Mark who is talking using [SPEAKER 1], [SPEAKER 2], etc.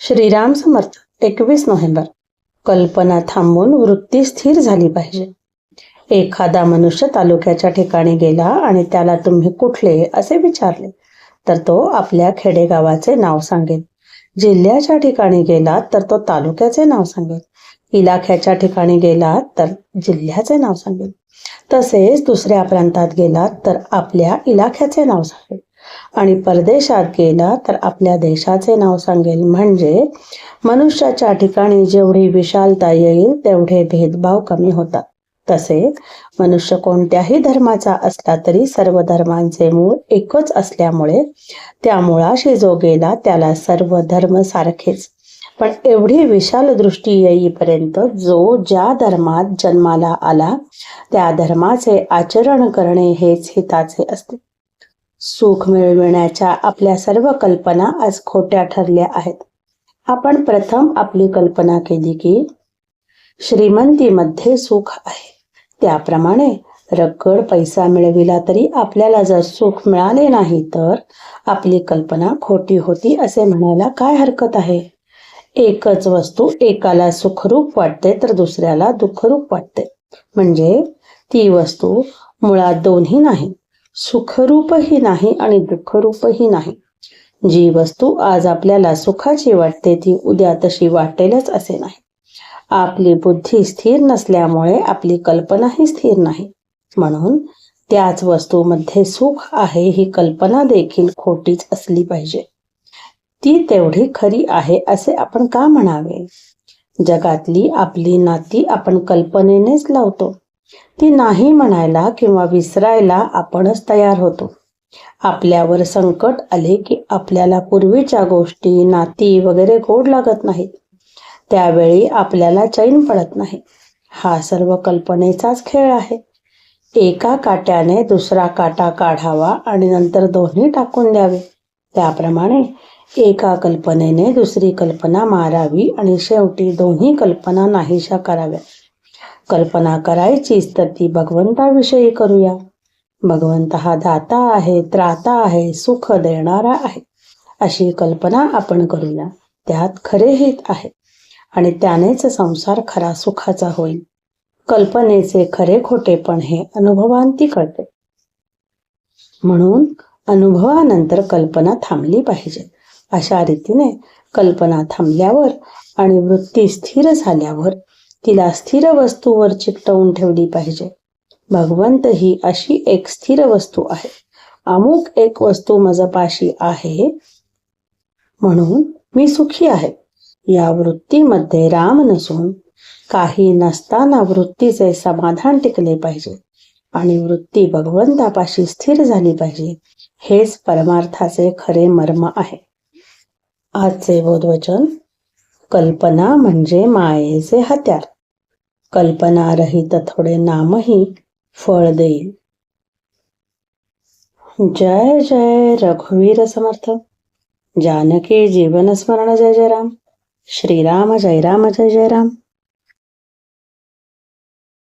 [SPEAKER 1] श्रीराम समर्थ एकवीस नोव्हेंबर. कल्पना थांबून वृत्ती स्थिर झाली पाहिजे. एखादा मनुष्य तालुक्याच्या ठिकाणी गेला आणि त्याला तुम्ही कुठले असे विचारले तर तो आपल्या खेडेगावाचे नाव सांगेल. जिल्ह्याच्या ठिकाणी गेलात तर तो तालुक्याचे नाव सांगेल. इलाख्याच्या ठिकाणी गेलात तर जिल्ह्याचे नाव सांगेल. तसेच दुसऱ्या प्रांतात गेलात तर आपल्या इलाख्याचे नाव सांगेल. आणि परदेशात गेला तर आपल्या देशाचे नाव सांगेल म्हणजे मनुष्याच्या ठिकाणी जेवढी विशालता येईल तेवढे भेदभाव कमी होतात. तसेच मनुष्य कोणत्याही धर्माचा असला तरी सर्व धर्मांचे मूळ एकच असल्यामुळे त्या मुळाशी जो गेला त्याला सर्व धर्म सारखेच. पण एवढी विशाल दृष्टी येईपर्यंत जो ज्या धर्मात जन्माला आला त्या धर्माचे आचरण करणे हेच हिताचे असते. सुख मिळविण्याच्या आपल्या सर्व कल्पना आज खोट्या ठरल्या आहेत. आपण प्रथम आपली कल्पना केली की श्रीमंतीमध्ये सुख आहे. त्याप्रमाणे रक्कड पैसा मिळविला तरी आपल्याला जर सुख मिळाले नाही तर आपली कल्पना खोटी होती असे म्हणायला काय हरकत आहे? एकच वस्तू एकाला सुखरूप वाटते तर दुसऱ्याला दुःखरूप वाटते. म्हणजे ती वस्तू मुळात दोन्ही नाही सुखरूपही नाही आणि दुःखरूपही नाही. जी वस्तू आज आपल्याला सुखाची वाटते ती उद्या तशी वाटेलच असे नाही. आपली बुद्धी स्थिर नसल्यामुळे आपली कल्पनाही स्थिर नाही. म्हणून त्याच वस्तूमध्ये सुख आहे ही कल्पना देखील खोटीच असली पाहिजे. ती तेवढी खरी आहे असे आपण का म्हणावे? जगातली आपली नाती आपण कल्पनेनेच लावतो. ती नाही म्हणायला किंवा विसरायला आपणच तयार होतो. आपल्यावर संकट आले की आपल्याला पूर्वीच्या गोष्टी नाती वगैरे गोड लागत नाहीत. त्यावेळी आपल्याला चैन पडत नाही. हा सर्व कल्पनेचाच खेळ आहे. एका काट्याने दुसरा काटा काढावा आणि नंतर दोन्ही टाकून द्यावे. त्याप्रमाणे एका कल्पनेने दुसरी कल्पना मारावी आणि शेवटी दोन्ही कल्पना नाहीशा कराव्या. कल्पना करायचीच तर ती भगवंताविषयी करूया. भगवंत हा दाता आहे त्राता आहे सुख देणारा आहे. अशी कल्पना आपण करूया. त्यात खरे हित आहे. आणि त्यानेच संसार खरा सुखाचा होईल. कल्पनेचे खरे खोटे पण हे अनुभवांती कळते. म्हणून अनुभवानंतर कल्पना थांबली पाहिजे. अशा रीतीने कल्पना थांबल्यावर आणि वृत्ती स्थिर झाल्यावर तिला स्थिर वस्तूवर चिकटवून ठेवली पाहिजे. भगवंत ही अशी एक स्थिर वस्तू आहे. अमुक एक वस्तू मजपाशी आहे म्हणून मी सुखी आहे. या वृत्तीमध्ये राम नसून काही नसताना वृत्तीचे समाधान टिकले पाहिजे आणि वृत्ती भगवंतापाशी स्थिर झाली पाहिजे हेच परमार्थाचे खरे मर्म आहे. आजचे बोधवचन कल्पना म्हणजे मायेचे हत्यार. कल्पनारहित थोडे नामही फळ देईल. जय जय रघुवीर समर्थ. जानकी जीवन स्मरण जय जय राम. श्रीराम जय राम जय जय राम.